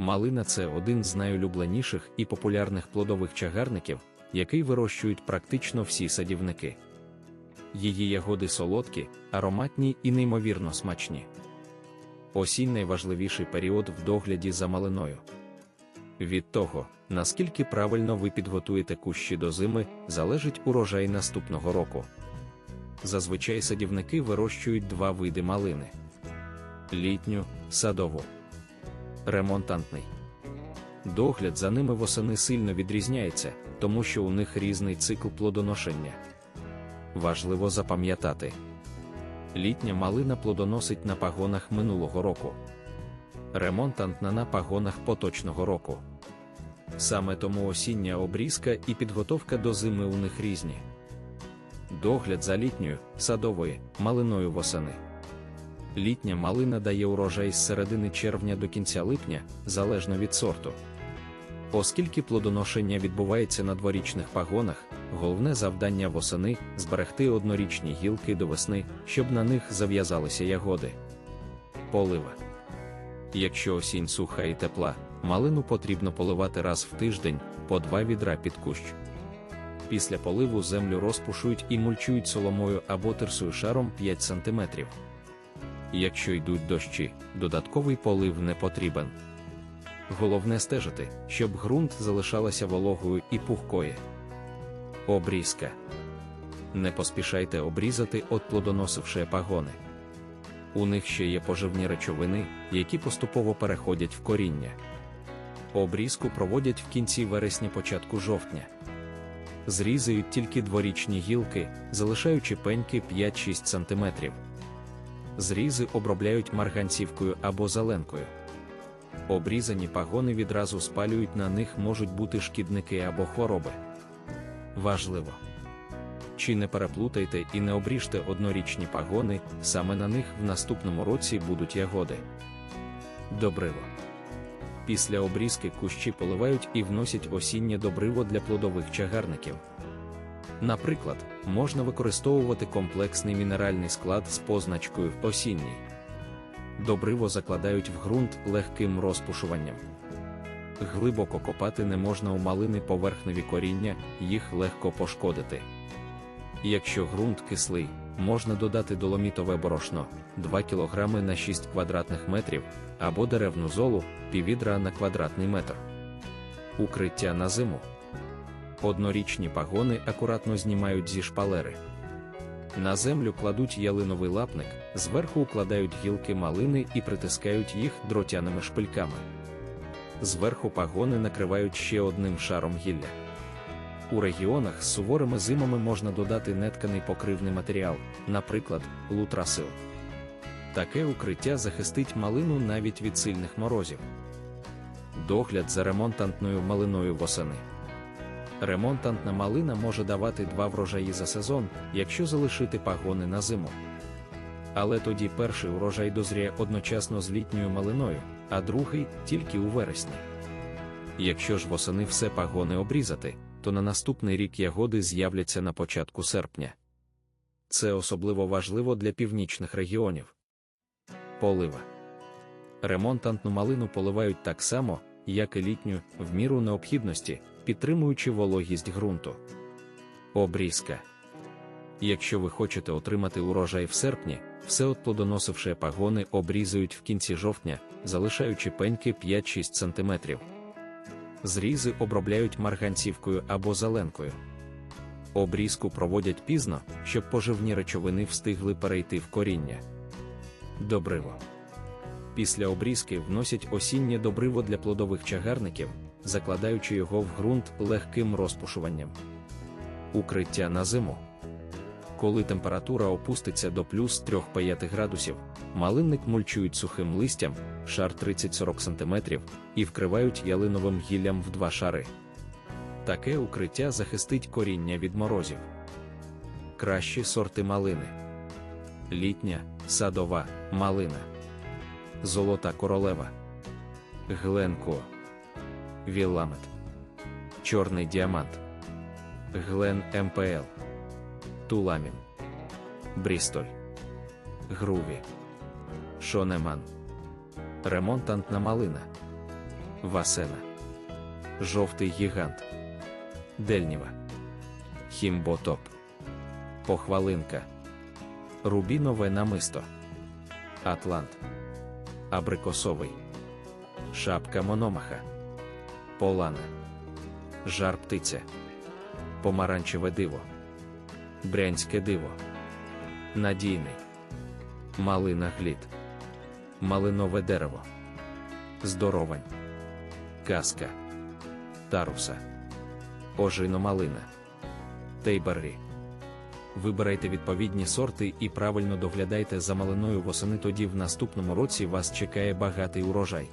Малина це один з найулюбленіших і популярних плодових чагарників, який вирощують практично всі садівники. Її ягоди солодкі, ароматні і неймовірно смачні. Осінь найважливіший період в догляді за малиною. Від того, наскільки правильно ви підготуєте кущі до зими, залежить урожай наступного року. Зазвичай садівники вирощують два види малини: літню, садову, ремонтантний. Догляд за ними восени сильно відрізняється, тому що у них різний цикл плодоношення. Важливо запам'ятати. Літня малина плодоносить на пагонах минулого року. Ремонтантна на пагонах поточного року. Саме тому осіння обрізка і підготовка до зими у них різні. Догляд за літньою, садовою, малиною восени. Літня малина дає урожай з середини червня до кінця липня, залежно від сорту. Оскільки плодоношення відбувається на дворічних пагонах, головне завдання восени зберегти однорічні гілки до весни, щоб на них зав'язалися ягоди. Полива. Якщо осінь суха і тепла, малину потрібно поливати раз в тиждень по два відра під кущ. Після поливу землю розпушують і мульчують соломою або терсою шаром 5 см. Якщо йдуть дощі, додатковий полив не потрібен. Головне стежити, щоб ґрунт залишалася вологою і пухкою. Обрізка. Не поспішайте обрізати от плодоносивши пагони. У них ще є поживні речовини, які поступово переходять в коріння. Обрізку проводять в кінці вересня початку жовтня. Зрізають тільки дворічні гілки, залишаючи пеньки 5-6 см. Зрізи обробляють марганцівкою або зеленкою. Обрізані пагони відразу спалюють, на них можуть бути шкідники або хвороби. Важливо. Чи не переплутайте і не обріжте однорічні пагони, саме на них в наступному році будуть ягоди. Добриво. Після обрізки кущі поливають і вносять осіннє добриво для плодових чагарників. Наприклад, можна використовувати комплексний мінеральний склад з позначкою осінній. Добриво закладають в ґрунт легким розпушуванням. Глибоко копати не можна у малини поверхневі коріння, їх легко пошкодити. Якщо ґрунт кислий, можна додати доломітове борошно 2 кг на 6 квадратних метрів або деревну золу піввідра на квадратний метр. Укриття на зиму. Однорічні пагони акуратно знімають зі шпалери. На землю кладуть ялиновий лапник, зверху укладають гілки малини і притискають їх дротяними шпильками. Зверху пагони накривають ще одним шаром гілля. У регіонах з суворими зимами можна додати нетканий покривний матеріал, наприклад, лутрасил. Таке укриття захистить малину навіть від сильних морозів. Догляд за ремонтантною малиною восени. Ремонтантна малина може давати два врожаї за сезон, якщо залишити пагони на зиму. Але тоді перший урожай дозріє одночасно з літньою малиною, а другий тільки у вересні. Якщо ж восени все пагони обрізати, то на наступний рік ягоди з'являться на початку серпня. Це особливо важливо для північних регіонів. Полива. Ремонтантну малину поливають так само, як і літню, в міру необхідності, підтримуючи вологість ґрунту. Обрізка. Якщо ви хочете отримати урожай в серпні, все от плодоносивши пагони обрізують в кінці жовтня, залишаючи пеньки 5-6 см. Зрізи обробляють марганцівкою або зеленкою. Обрізку проводять пізно, щоб поживні речовини встигли перейти в коріння. Добриво. Після обрізки вносять осіннє добриво для плодових чагарників, закладаючи його в ґрунт легким розпушуванням. Укриття на зиму. Коли температура опуститься до плюс 3-5 градусів, малинник мульчують сухим листям, шар 30-40 см, і вкривають ялиновим гіллям в два шари. Таке укриття захистить коріння від морозів. Кращі сорти малини. Літня, садова, малина. Золота королева. Гленко. Віламет. Чорний діамант. Глен МПЛ. Туламін. Брістоль. Груві. Шонеман. Ремонтантна малина. Васена, Жовтий гігант, Дельніва, Хімботоп, Похвалинка, Рубінове намисто, Атлант, Абрикосовий, Шапка Мономаха, Полана, Жар птиця, Помаранчеве диво, Брянське диво, Надійний, Малина глід, Малинове дерево, Здоровань, Казка, Таруса, Ожино-малина, Тейберрі. Вибирайте відповідні сорти і правильно доглядайте за малиною восени, тоді в наступному році вас чекає багатий урожай.